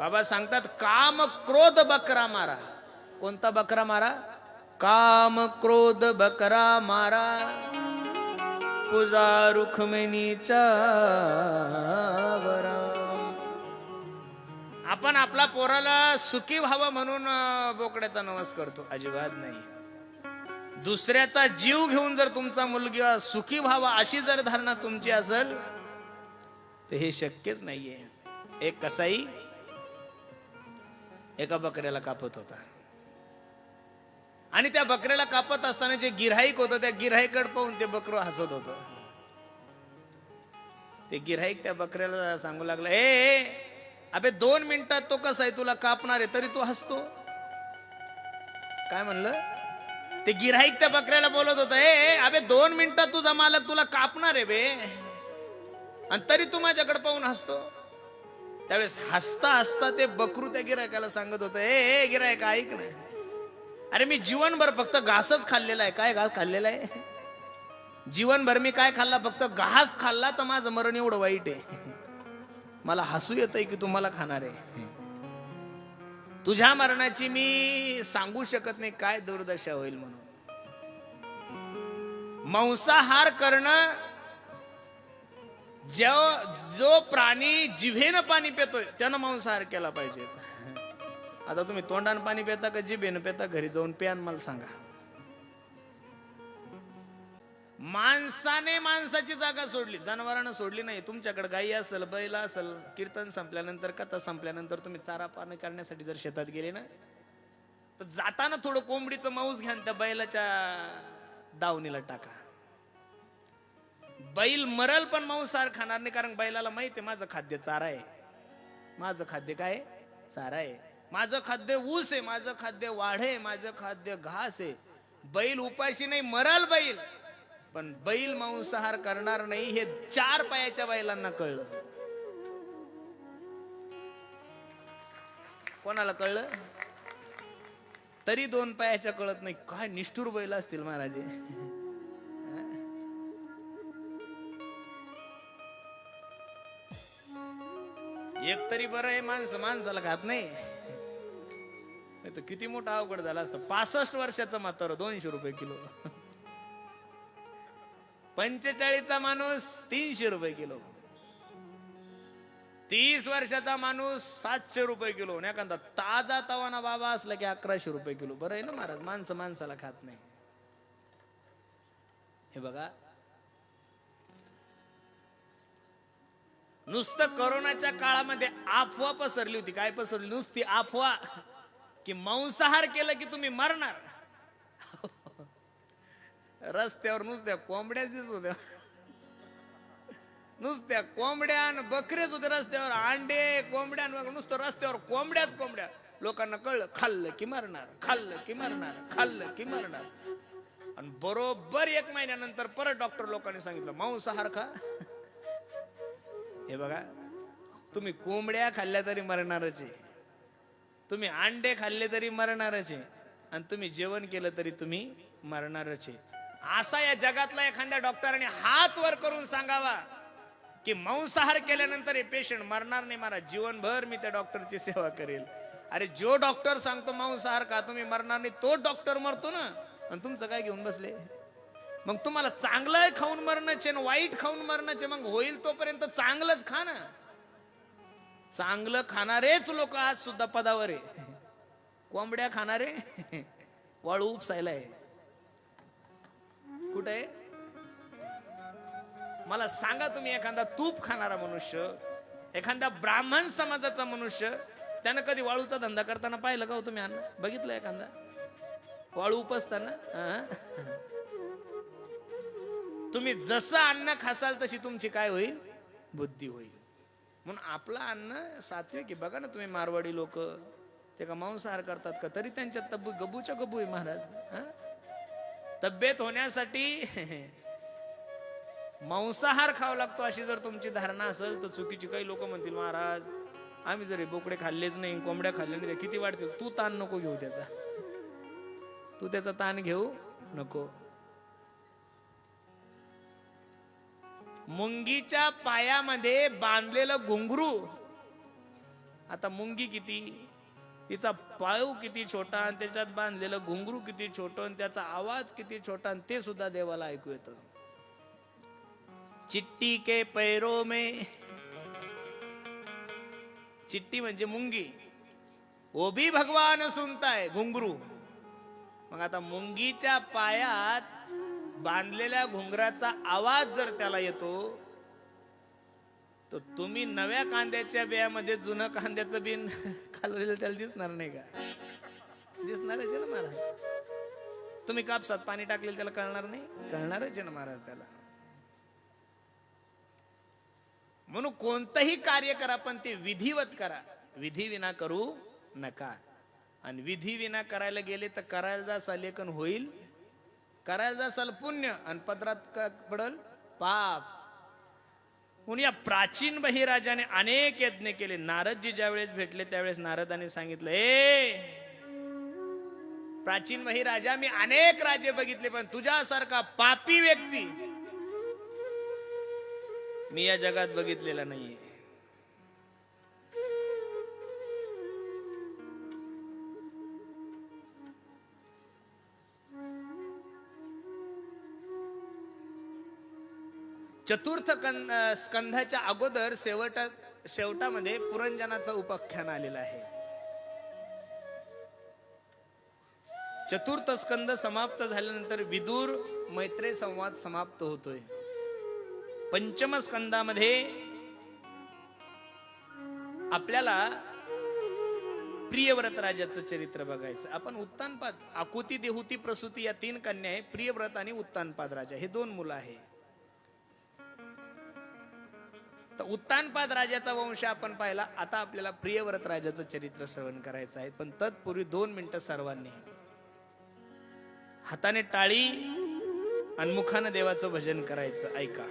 बाबा सांगतात काम क्रोध बकरा मारा. कोणता बकरा मारा? काम क्रोध बकरा मारा. पूजा रुखमिनीचा आपण आपला पोराला सुखी व्हावं म्हणून बोकड्याचा नवस करतो. अजिबात नाही. दुसऱ्याचा जीव घेऊन जर तुमचा मुलगा सुखी व्हावा अशी जर धारणा तुमची असेल तर हे शक्यच नाहीये. एक कसाई एका बकऱ्याला कापत होता. आणि त्या बकऱ्याला कापत असताना जे गिऱ्हाईक होतं त्या गिऱ्हाईकड पाहून ते बकर हसत होतं. ते गिऱ्हाईक त्या बकऱ्याला सांगू लागला ए अबे दोन मिनिटात तो कसा आहे? तुला कापणार आहे तरी तू हसतो. काय म्हणलं? ते गिऱ्हाईक त्या बकऱ्याला बोलत होत ए ए, अबे दोन मिनिटात तुझा मालक तुला कापणार आहे बे. आणि तरी तू माझ्याकडे पाहून हसतो. त्यावेळेस हसता हसता ते बकरू त्या गिरायकाला सांगत होतं ए ए गिरायक ऐक ना. अरे मी जीवनभर फक्त घासच खाल्लेला आहे. काय घास खाल्लेला आहे? जीवनभर मी काय खाल्ला? फक्त घास खाल्ला तर माझं मरण एवढं वाईट आहे. मला हसू येतंय की तुम्हाला खाणार आहे. तुझ्या मरणाची मी सांगू शकत नाही. काय दुर्दशा होईल म्हणून. मांसाहार करणं जो जो प्राणी जिभेनं पाणी पितोय त्यानं मांसाहार केला पाहिजे. आता तुम्ही तोंडानं पाणी पिता का जिभेनं पिता? घरी जाऊन प्यान मला सांगा. माणसाने माणसाची जागा सोडली. जनावरांना सोडली नाही. तुमच्याकडे गाई असेल बैल असेल कीर्तन संपल्यानंतर कथा संपल्यानंतर तुम्ही चारा पाणी करण्यासाठी जर शेतात गेले ना तर जाताना थोडं कोंबडीचं मांस घ्या त्या बैलाच्या दावणीला टाका. बैल मरल पण मांसाहार खाणार नाही कारण बैलाला माहीत आहे माझं खाद्य चारा आहे. माझं खाद्य काय? चारा आहे. माझं खाद्य ऊस आहे माझं खाद्य वाढ आहे माझं खाद्य घास आहे. बैल उपाशी नाही मरल बैल. पण बैल मांसाहार करणार नाही हे चार पायाच्या बैलांना कळलं. कोणाला कळलं? तरी दोन पायाच्या कळत नाही. काय निष्ठुर बैल असतील महाराजे. एक तरी बरं आहे माणसं माणसाला खात नाही. नाही तर किती मोठा अवघड झाला असतं. पासष्ट वर्षाचा म्हातारा दोनशे रुपये किलो. पंचेचाळीसचा माणूस तीनशे रुपये किलो. तीस वर्षाचा माणूस सातशे रुपये किलो. एखादा ताजा तवाना बाबा असला की अकराशे रुपये किलो. बरं आहे ना महाराज? माणसं माणसाला खात नाही. हे बघा नुसतं करोनाच्या काळामध्ये अफवा पसरली होती. काय पसरली? नुसती अफवा. की मांसाहार केलं की तुम्ही मरणार. रस्त्यावर नुसत्या कोंबड्याच दिसत होत्या. नुसत्या कोंबड्या आणि बकरेच होते रस्त्यावर. अंडे कोंबड्या नुसतं रस्त्यावर कोंबड्याच कोंबड्या. लोकांना कळलं खाल्लं की मरणार खाल्लं की मरणार खाल्लं की मरणार. आणि बरोबर एक महिन्यानंतर परत डॉक्टर लोकांनी सांगितलं मांसाहार खा. हे बघा. तुम्ही कोंबड्या खाल्ल्या तरी मरणारच आहे. तुम्ही अंडे खाल्ले तरी मरणारच आहे. आणि तुम्ही जेवण केलं तरी तुम्ही मरणारच आहे. असा या जगातला एखाद्या डॉक्टरांनी हात वर करून सांगावा की मांसाहार केल्यानंतर हे पेशंट मरणार नाही. मला जीवनभर मी त्या डॉक्टरची सेवा करेल. अरे जो डॉक्टर सांगतो मांसाहार का तुम्ही मरणार नाही तो डॉक्टर मरतो ना. आणि तुमचं काय घेऊन बसले? मग तुम्हाला चांगलं खाऊन मरणाचे आणि वाईट खाऊन मरणाचे मग होईल तोपर्यंत चांगलंच खा ना. चांगलं खाणारेच लोक आज सुद्धा पदावर आहे. कोंबड्या खाणारे? वाळू उपसायला आहे. कुठे आहे? मला सांगा तुम्ही एखादा तूप खाणारा मनुष्य एखाद्या ब्राह्मण समाजाचा मनुष्य त्यानं कधी वाळूचा धंदा करताना पाहिलं का हो तुम्ही अन्न बघितलं एखादा? वाळू उपसताना? तुम्ही जसं अन्न खासाल तशी तुमची काय होईल? बुद्धी होईल. म्हणून आपलं अन्न सात्विक आहे. बघा ना तुम्ही मारवाडी लोक. ते का मांसाहार करतात का? तरी त्यांच्या तब्बू गबूच्या गबू आहे महाराज. तब्येत होण्यासाठी मांसाहार खावा लागतो अशी जर तुमची धारणा असेल तर चुकीची काही लोक म्हणतील महाराज आम्ही जरी बोकडे खाल्लेच नाही कोंबड्या खाल्ल्या नाही त्या किती वाढतील? तू ताण नको घेऊ त्याचा. तू त्याचा ताण घेऊ नको. मुंगीच्या पायामध्ये बांधलेलं घुंगरू. आता मुंगी किती? तिचा पाळू किती छोटा आणि त्याच्यात बांधलेलं घुंगरू किती छोटं आणि त्याचा आवाज किती छोटा आणि ते सुद्धा देवाला ऐकू येतं. चिट्टी के पैरो मे. चिट्टी म्हणजे मुंगी. ओ भी भगवान सुनताय घुंगरू. मग आता मुंगीच्या पायात बांधलेल्या घुंगराचा आवाज जर त्याला येतो तर तुम्ही नव्या कांद्याच्या बियामध्ये जुनं कांद्याचं बिन खालवलेलं त्याला दिसणार नाही का? दिसणारच आहे ना महाराज? तुम्ही कापसात पाणी टाकलेलं त्याला कळणार नाही? कळणारच आहे ना महाराज त्याला? म्हणून कोणतंही कार्य करा पण ते विधिवत करा. विधी विना करू नका. आणि विधी विना करायला गेले तर करायला जा लेखन होईल. करायला जासाल पुण्य आणि पदरात पडल पाप. म्हणून या प्राचीन बहिराजाने अनेक यज्ञ केले. नारदजी ज्यावेळेस भेटले त्यावेळेस नारदाने सांगितलं ए प्राचीन बहिराजा मी अनेक राजे बघितले पण तुझ्यासारखा पापी व्यक्ती मी या जगात बघितलेला नाहीये. चतुर्थ कं- स्कंधाच्या अगोदर शेवटा शेवटामध्ये पुरंजनाचं उपाख्यान आलेलं आहे. चतुर्थ स्कंद समाप्त झाल्यानंतर विदूर मैत्रे संवाद समाप्त होतोय. पंचम स्कंदामध्ये आपल्याला प्रियव्रत राजाचं चरित्र बघायचं. आपण उत्तानपाद आकुती देहुती प्रसूती या तीन कन्या आहे. प्रियव्रत आणि उत्तानपाद राजा. हे दोन मुलं आहे. तर उत्तानपाद राजाचा वंश आपण पाहिला आता आपल्याला प्रियव्रत राजाचं चरित्र श्रवण करायचं आहे. पण तत्पूर्वी दोन मिनिटं सर्वांनी. हाताने टाळी आणि मुखानं देवाचं भजन करायचं ऐका.